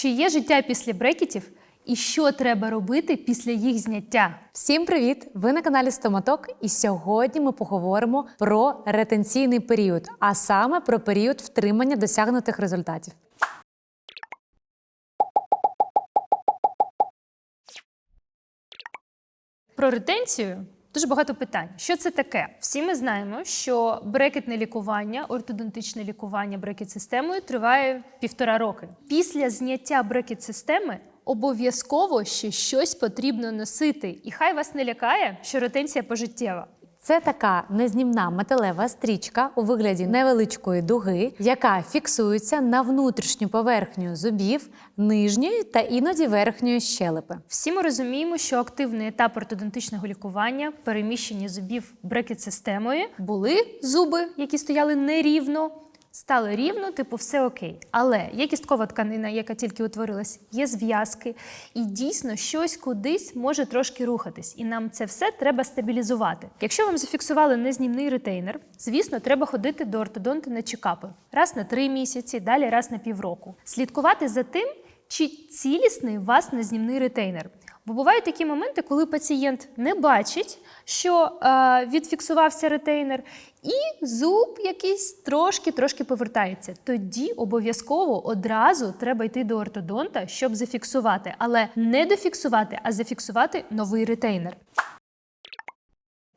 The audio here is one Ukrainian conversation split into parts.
Чи є життя після брекетів? І що треба робити після їх зняття? Всім привіт! Ви на каналі Стоматок, і сьогодні ми поговоримо про ретенційний період, а саме про період втримання досягнутих результатів. Про ретенцію дуже багато питань. Що це таке? Всі ми знаємо, що брекетне лікування, ортодонтичне лікування брекет-системою триває півтора роки. Після зняття брекет-системи обов'язково ще щось потрібно носити. І хай вас не лякає, що ретенція пожиттєва. Це така незнімна металева стрічка у вигляді невеличкої дуги, яка фіксується на внутрішню поверхню зубів нижньої та іноді верхньої щелепи. Всі ми розуміємо, що активний етап ортодонтичного лікування, переміщення зубів брекет-системою, були зуби, які стояли нерівно. Стали рівно, типу, все окей. Але є кісткова тканина, яка тільки утворилась, є зв'язки, і дійсно щось кудись може трошки рухатись. І нам це все треба стабілізувати. Якщо вам зафіксували незнімний ретейнер, звісно, треба ходити до ортодонта на чекапи раз на три місяці, далі раз на півроку. Слідкувати за тим, чи цілісний у вас незнімний ретейнер. Бо бувають такі моменти, коли пацієнт не бачить, що е, відфіксувався ретейнер, і зуб якийсь трошки-трошки повертається. Тоді обов'язково одразу треба йти до ортодонта, щоб зафіксувати, але не дофіксувати, а зафіксувати новий ретейнер.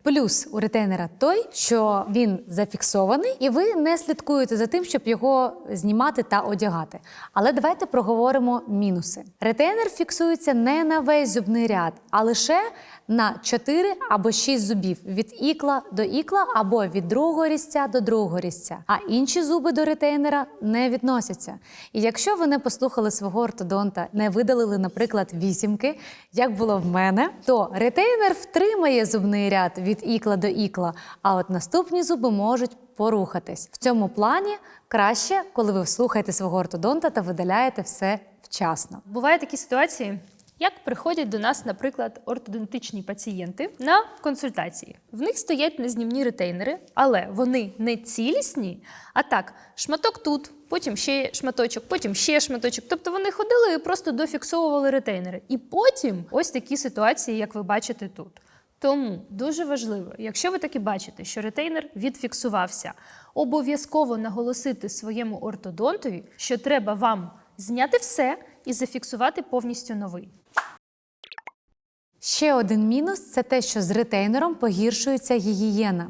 Плюс у ретейнера той, що він зафіксований, і ви не слідкуєте за тим, щоб його знімати та одягати. Але давайте проговоримо мінуси. Ретейнер фіксується не на весь зубний ряд, а лише на 4 або 6 зубів від ікла до ікла або від другого різця до другого різця. А інші зуби до ретейнера не відносяться. І якщо ви не послухали свого ортодонта, не видалили, наприклад, вісімки, як було в мене, то ретейнер втримає зубний ряд від ікла до ікла, а от наступні зуби можуть порухатись. В цьому плані краще, коли ви слухаєте свого ортодонта та видаляєте все вчасно. Бувають такі ситуації, як приходять до нас, наприклад, ортодонтичні пацієнти на консультації. В них стоять незнімні ретейнери, але вони не цілісні, а так, шматок тут, потім ще шматочок, потім ще шматочок. Тобто вони ходили і просто дофіксовували ретейнери. І потім ось такі ситуації, як ви бачите тут. Тому дуже важливо, якщо ви таки бачите, що ретейнер відфіксувався, обов'язково наголосити своєму ортодонтові, що треба вам зняти все і зафіксувати повністю новий. Ще один мінус це те, що з ретейнером погіршується гігієна.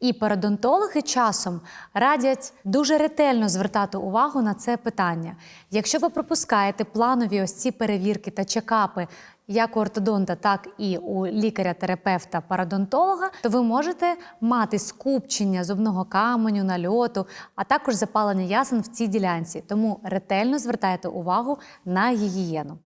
І пародонтологи часом радять дуже ретельно звертати увагу на це питання. Якщо ви пропускаєте планові ось ці перевірки та чекапи, як у ортодонта, так і у лікаря-терапевта пародонтолога, то ви можете мати скупчення зубного каменю, нальоту, а також запалення ясен в цій ділянці. Тому ретельно звертайте увагу на гігієну.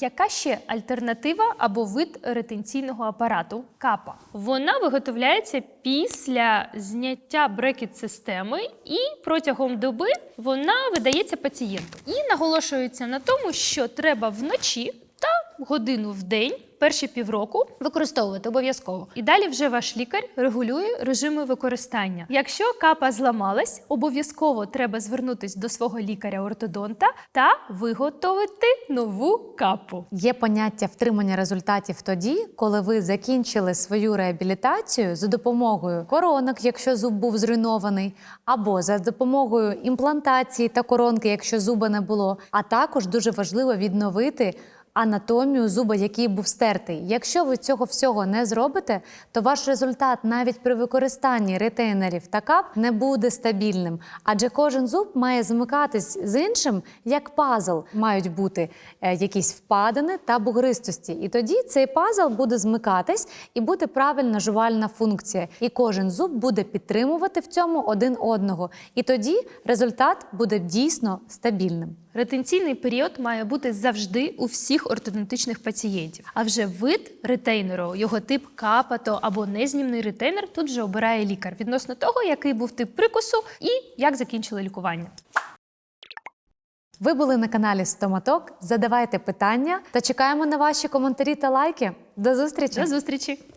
Яка ще альтернатива або вид ретенційного апарату капа? Вона виготовляється після зняття брекет-системи і протягом доби вона видається пацієнту. І наголошується на тому, що треба вночі годину в день. Перші півроку використовувати обов'язково. І далі вже ваш лікар регулює режими використання. Якщо капа зламалась, обов'язково треба звернутись до свого лікаря-ортодонта та виготовити нову капу. Є поняття втримання результатів тоді, коли ви закінчили свою реабілітацію за допомогою коронок, якщо зуб був зруйнований, або за допомогою імплантації та коронки, якщо зуба не було. А також дуже важливо відновити. Анатомію зуба, який був стертий. Якщо ви цього всього не зробите, то ваш результат навіть при використанні ретейнерів та кап не буде стабільним, адже кожен зуб має змикатись з іншим як пазл. Мають бути е, якісь впадини та бугристості. І тоді цей пазл буде змикатись і буде правильна жувальна функція. І кожен зуб буде підтримувати в цьому один одного. І тоді результат буде дійсно стабільним. Ретенційний період має бути завжди у всіх ортодонтичних пацієнтів. А вже вид ретейнеру, його тип капато або незнімний ретейнер тут вже обирає лікар відносно того, який був тип прикусу і як закінчили лікування. Ви були на каналі Стоматок. Задавайте питання та чекаємо на ваші коментарі та лайки. До зустрічі! До зустрічі!